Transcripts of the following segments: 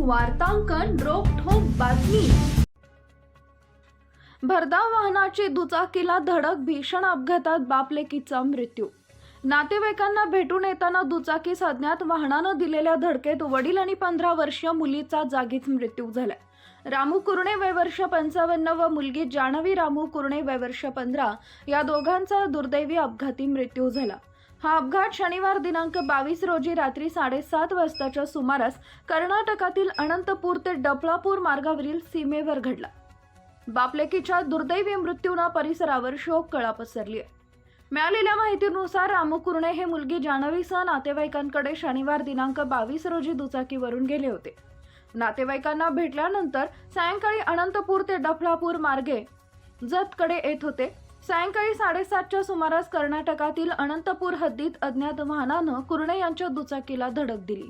वार्तांकन रोखोक बातमी. भरधाव वाहनाची दुचाकीला धडक भीषण अपघातात बापलेकीचा मृत्यू. नातेवाईकांना भेटून येताना दुचाकी साधण्यात वाहनानं दिलेल्या धडकेत वडील आणि पंधरा वर्षीय मुलीचा जागीच मृत्यू झाला रामू कुरणे वयवर्ष पंचावन्न व मुलगी जान्हवी रामू कुरणे वयवर्ष पंधरा या दोघांचा दुर्दैवी अपघाती मृत्यू झाला. हा अपघात शनिवार दिनांक बावीस रोजी रात्री साडेसात वाजताच्या सुमारास कर्नाटकातील अनंतपूर ते डफळापूर मार्गावरील सीमेवर घडला. बापलेकीच्या दुर्दैवी मृत्यूनं परिसरावर शोक कळा पसरली आहे मिळालेल्या माहितीनुसार रामू हे मुलगी जान्हवीसह नातेवाईकांकडे शनिवार दिनांक बावीस रोजी दुचाकीवरून गेले होते. नातेवाईकांना भेटल्यानंतर सायंकाळी अनंतपूर ते डफळापूर मार्गे जतकडे येत होते. सायंकाळी साडेसातच्या सुमारास कर्नाटकातील अनंतपूर हद्दीत अज्ञात वाहनानं कुर्णे यांच्या दुचाकीला धडक दिली.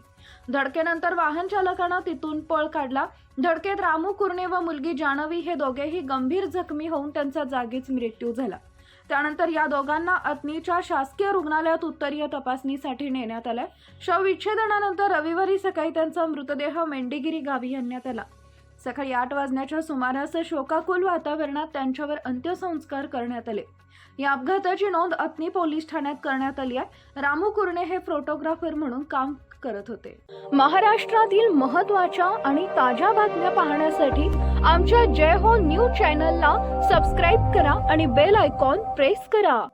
धडकेनंतर वाहन चालकानं तिथून पळ काढला. धडकेत रामू कुर्णे व मुलगी जानवी हे दोघेही गंभीर जखमी होऊन त्यांचा जागीच मृत्यू झाला. त्यानंतर या दोघांना अत्नीच्या शासकीय रुग्णालयात उत्तरीय तपासणीसाठी नेण्यात आलाय. शवविच्छेदनानंतर रविवारी सकाळी त्यांचा मृतदेह मेंढीगिरी गावी आणण्यात आला. सकाळी आठ वाजण्याच्या सुमारास शोकाकुल वातावरणात त्यांच्यावर अंत्यसंस्कार करण्यात आले. या अपघाताची नोंद अत्नी पोलीस ठाण्यात करण्यात आली आहे. रामू कुर्णे हे फोटोग्राफर म्हणून काम करत होते. महाराष्ट्रातील महत्त्वाच्या आणि ताज्या बातम्या पाहण्यासाठी आमच्या जय हो न्यूज चॅनलला सबस्क्राईब करा आणि बेल आयकॉन प्रेस करा.